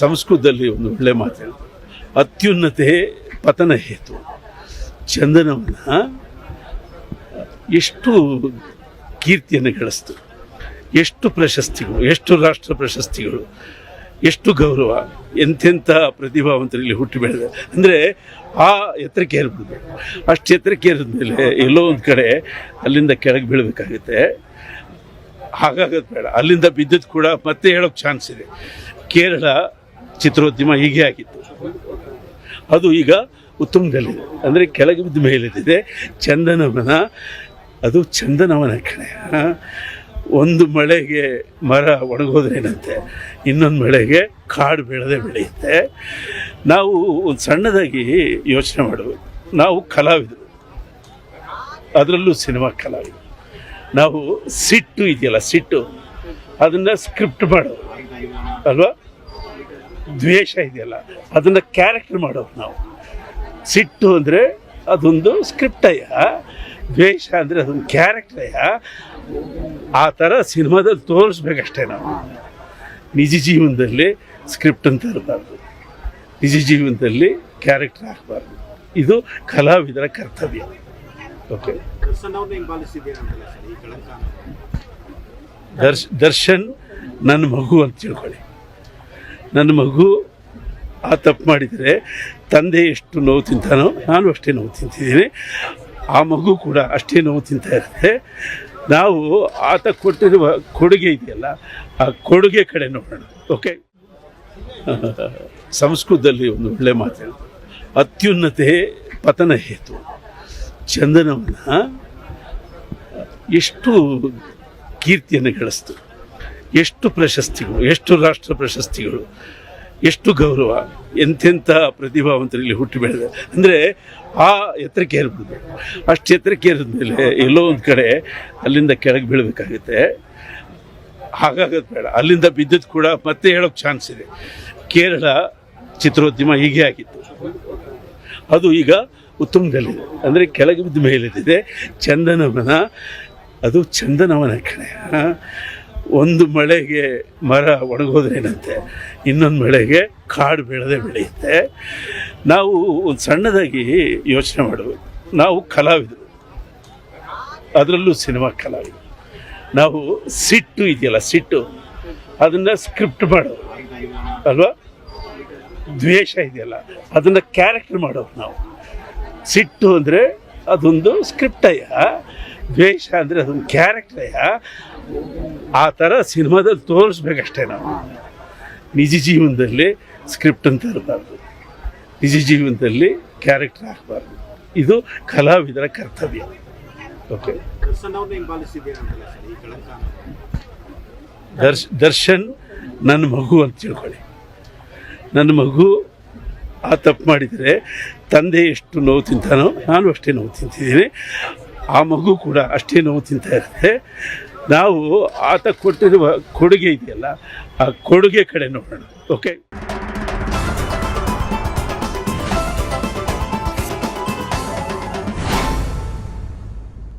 ಸಂಸ್ಕೃತದಲ್ಲಿ ಒಂದು ಒಳ್ಳೆ ಮಾತು ಅತ್ಯುನ್ನತೆ ಪತನ ಹೇತು. ಚಂದನವನ್ನು ಎಷ್ಟು ಕೀರ್ತಿಯನ್ನು ಗಳಿಸ್ತು. ಎಷ್ಟು ಪ್ರಶಸ್ತಿಗಳು, ಎಷ್ಟು ರಾಷ್ಟ್ರ ಪ್ರಶಸ್ತಿಗಳು, ಎಷ್ಟು ಗೌರವ ಎಂತೆಂಥ ಪ್ರತಿಭಾವಂತರಲ್ಲಿ ಹುಟ್ಟಿ ಬೆಳೆದ. ಅಂದರೆ ಆ ಎತ್ತರಕ್ಕೆ ಏರ್ಬೋದು ಅಷ್ಟು ಎತ್ತರಕ್ಕೆ ಏರಿದ ಮೇಲೆ ಎಲ್ಲೋ ಒಂದು ಕಡೆ ಅಲ್ಲಿಂದ ಕೆಳಗೆ ಬೀಳಬೇಕಾಗುತ್ತೆ. ಹಾಗಾಗೋದು ಬೇಡ. ಅಲ್ಲಿಂದ ಬಿದ್ದದ್ದು ಕೂಡ ಮತ್ತೆ ಹೇಳೋಕ್ಕೆ ಚಾನ್ಸ್ ಇದೆ. ಕೇರಳ ಚಿತ್ರೋದ್ಯಮ ಹೀಗೆ ಆಗಿತ್ತು. ಅದು ಈಗ ಉತ್ತುಂಗದಲ್ಲಿದೆ ಅಂದರೆ ಕೆಳಗೆ ಬಿದ್ದ ಮೇಲಿದೆ. ಚಂದನವನ ಅದು ಚಂದನವನ ಕಣೆ. ಒಂದು ಮಳೆಗೆ ಮರ ಒಣಗೋದ್ರೇನಂತೆ ಇನ್ನೊಂದು ಮಳೆಗೆ ಕಾಡು ಬೆಳೆದೇ ಬೆಳೆಯುತ್ತೆ. ನಾವು ಒಂದು ಸಣ್ಣದಾಗಿ ಯೋಚನೆ ಮಾಡಬೇಕು ನಾವು ಕಲಾವಿದರು. ಅದರಲ್ಲೂ ಸಿನಿಮಾ ಕಲಾವಿದರು. ನಾವು ಸಿಟ್ಟು ಇದೆಯಲ್ಲ, ಸಿಟ್ಟು. ಅದನ್ನು ಸ್ಕ್ರಿಪ್ಟ್ ಮಾಡೋದು ಅಲ್ವಾ? ದ್ವೇಷ ಇದೆಯಲ್ಲ, ಅದನ್ನು ಕ್ಯಾರೆಕ್ಟರ್ ಮಾಡೋದು ನಾವು. ಸಿಟ್ಟು ಅಂದರೆ ಅದೊಂದು ಸ್ಕ್ರಿಪ್ಟಯ್ಯ ದ್ವೇಷ ಅಂದರೆ ಅದೊಂದು ಕ್ಯಾರೆಕ್ಟರಯ್ಯ ಆ ಥರ ಸಿನಿಮಾದಲ್ಲಿ ತೋರಿಸ್ಬೇಕಷ್ಟೇ ನಾವು. ನಿಜ ಜೀವನದಲ್ಲಿ ಸ್ಕ್ರಿಪ್ಟ್ ಅಂತ ಇರಬಾರ್ದು. ನಿಜ ಜೀವನದಲ್ಲಿ ಕ್ಯಾರೆಕ್ಟರ್ ಹಾಕಬಾರ್ದು. ಇದು ಕಲಾವಿದರ ಕರ್ತವ್ಯ. ಓಕೆ ದರ್ಶ್ ದರ್ಶನ್ ನನ್ನ ಮಗು ಅಂತ ತಿಳ್ಕೊಳ್ಳಿ. ನನ್ನ ಮಗು ಆ ತಪ್ಪು ಮಾಡಿದರೆ ತಂದೆ ಎಷ್ಟು ನೋವು ತಿಂತಾನೋ ನಾನು ಅಷ್ಟೇ ನೋವು ತಿಂತಿದ್ದೀನಿ. ಆ ಮಗು ಕೂಡ ಅಷ್ಟೇ ನೋವು ತಿಂತಾ ಇರುತ್ತೆ. ನಾವು ಆತ ಕೊಟ್ಟಿರುವ ಕೊಡುಗೆ ಇದೆಯಲ್ಲ ಆ ಕೊಡುಗೆ ಕಡೆ ನೋಡೋಣ. ಓಕೆ ಸಂಸ್ಕೃತದಲ್ಲಿ ಒಂದು ಒಳ್ಳೆ ಮಾತು ಅತ್ಯುನ್ನತೆ ಪತನ ಹೇತು. ಚಂದನವನ್ನು ಎಷ್ಟು ಕೀರ್ತಿಯನ್ನು ಗಳಿಸ್ತು. ಎಷ್ಟು ಪ್ರಶಸ್ತಿಗಳು, ಎಷ್ಟು ರಾಷ್ಟ್ರ ಪ್ರಶಸ್ತಿಗಳು, ಎಷ್ಟು ಗೌರವ, ಎಂತೆಂಥ ಪ್ರತಿಭಾವಂತರಲ್ಲಿ ಹುಟ್ಟಿ ಬೆಳೆದ. ಅಂದರೆ ಆ ಎತ್ತರಕ್ಕೆ ಏರ್ಬೋದು ಅಷ್ಟು ಎತ್ತರಕ್ಕೆ ಏರಿದ ಮೇಲೆ ಎಲ್ಲೋ ಒಂದು ಕಡೆ ಅಲ್ಲಿಂದ ಕೆಳಗೆ ಬೀಳಬೇಕಾಗುತ್ತೆ. ಹಾಗಾಗೋದು ಬೇಡ. ಅಲ್ಲಿಂದ ಬಿದ್ದದ್ದು ಕೂಡ ಮತ್ತೆ ಹೇಳೋಕ್ಕೆ ಚಾನ್ಸ್ ಇದೆ. ಕೇರಳ ಚಿತ್ರೋದ್ಯಮ ಹೀಗೆ ಆಗಿತ್ತು. ಅದು ಈಗ ಉತ್ತಮದಲ್ಲಿದೆ ಅಂದರೆ ಕೆಳಗೆ ಬಿದ್ದ ಮೇಲಿದೆ. ಚಂದನವನ, ಅದು ಚಂದನವನ ಕಣೆ. ಒಂದು ಮಳೆಗೆ ಮರ ಒಣಗೋದೇನಂತೆ ಇನ್ನೊಂದು ಮಳೆಗೆ ಕಾಡು ಬೆಳೆದೇ ಬೆಳೆಯುತ್ತೆ. ನಾವು ಒಂದು ಸಣ್ಣದಾಗಿ ಯೋಚನೆ ಮಾಡಬೇಕು ನಾವು ಕಲಾವಿದರು. ಅದರಲ್ಲೂ ಸಿನಿಮಾ ಕಲಾವಿದರು. ನಾವು ಸಿಟ್ಟು ಇದೆಯಲ್ಲ, ಸಿಟ್ಟು? ಅದನ್ನು ಸ್ಕ್ರಿಪ್ಟ್ ಮಾಡೋದು. ಅಲ್ವಾ? ದ್ವೇಷ ಇದೆಯಲ್ಲ, ಅದನ್ನು ಕ್ಯಾರೆಕ್ಟರ್ ಮಾಡೋರು ನಾವು. ಸಿಟ್ಟು ಅಂದರೆ ಅದೊಂದು ಸ್ಕ್ರಿಪ್ಟಯ್ಯ ದ್ವೇಷ ಅಂದರೆ ಅದೊಂದು ಕ್ಯಾರೆಕ್ಟರಯ್ಯ ಆ ಥರ ಸಿನಿಮಾದಲ್ಲಿ ತೋರಿಸ್ಬೇಕಷ್ಟೇ ನಾವು. ನಿಜ ಜೀವನದಲ್ಲಿ ಸ್ಕ್ರಿಪ್ಟ್ ಅಂತ ಇರಬಾರ್ದು. ನಿಜ ಜೀವನದಲ್ಲಿ ಕ್ಯಾರೆಕ್ಟರ್ ಆಗಬಾರ್ದು. ಇದು ಕಲಾವಿದರ ಕರ್ತವ್ಯ. ಓಕೆ ದರ್ಶ್ ದರ್ಶನ್ ನನ್ನ ಮಗು ಅಂತ ತಿಳ್ಕೊಳ್ಳಿ. ನನ್ನ ಮಗು ಆ ತಪ್ಪು ಮಾಡಿದರೆ ತಂದೆ ಎಷ್ಟು ನೋವು ತಿಂತಾನೋ ನಾನು ಅಷ್ಟೇ ನೋವು ತಿಂತಿದ್ದೀನಿ. ಆ ಮಗು ಕೂಡ ಅಷ್ಟೇ ನೋವು ತಿಂತಾ ಇರುತ್ತೆ. ನಾವು ಆತ ಕೊಟ್ಟಿರುವ ಕೊಡುಗೆ ಇದೆಯಲ್ಲ, ಆ ಕೊಡುಗೆ ಕಡೆ ನೋಡೋಣ. ಓಕೆ